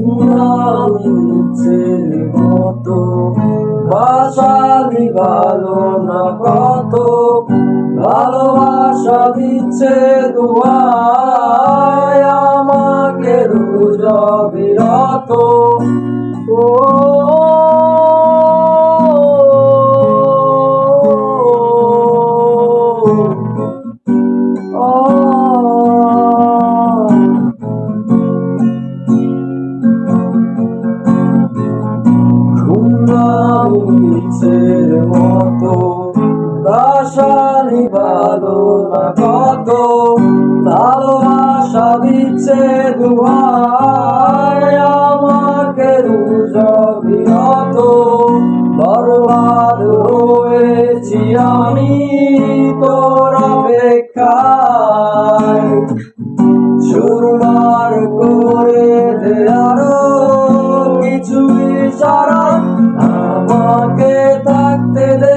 ঘুমাচ্ছে মতো বাসালি ভালো না কত? ভালোবাসা দিচ্ছে দুয়ায় আমাকে রুজ বিরত। ও বাসালি ভালো না কত ভালোবাসা দিচ্ছে দুয়ায় আমাকে রুজ বিরত বরবাদ হয়েছি আমি তোর অপেক্ষায়। করে দে আরও কিছু ইশারা আমাকে থাকতে দে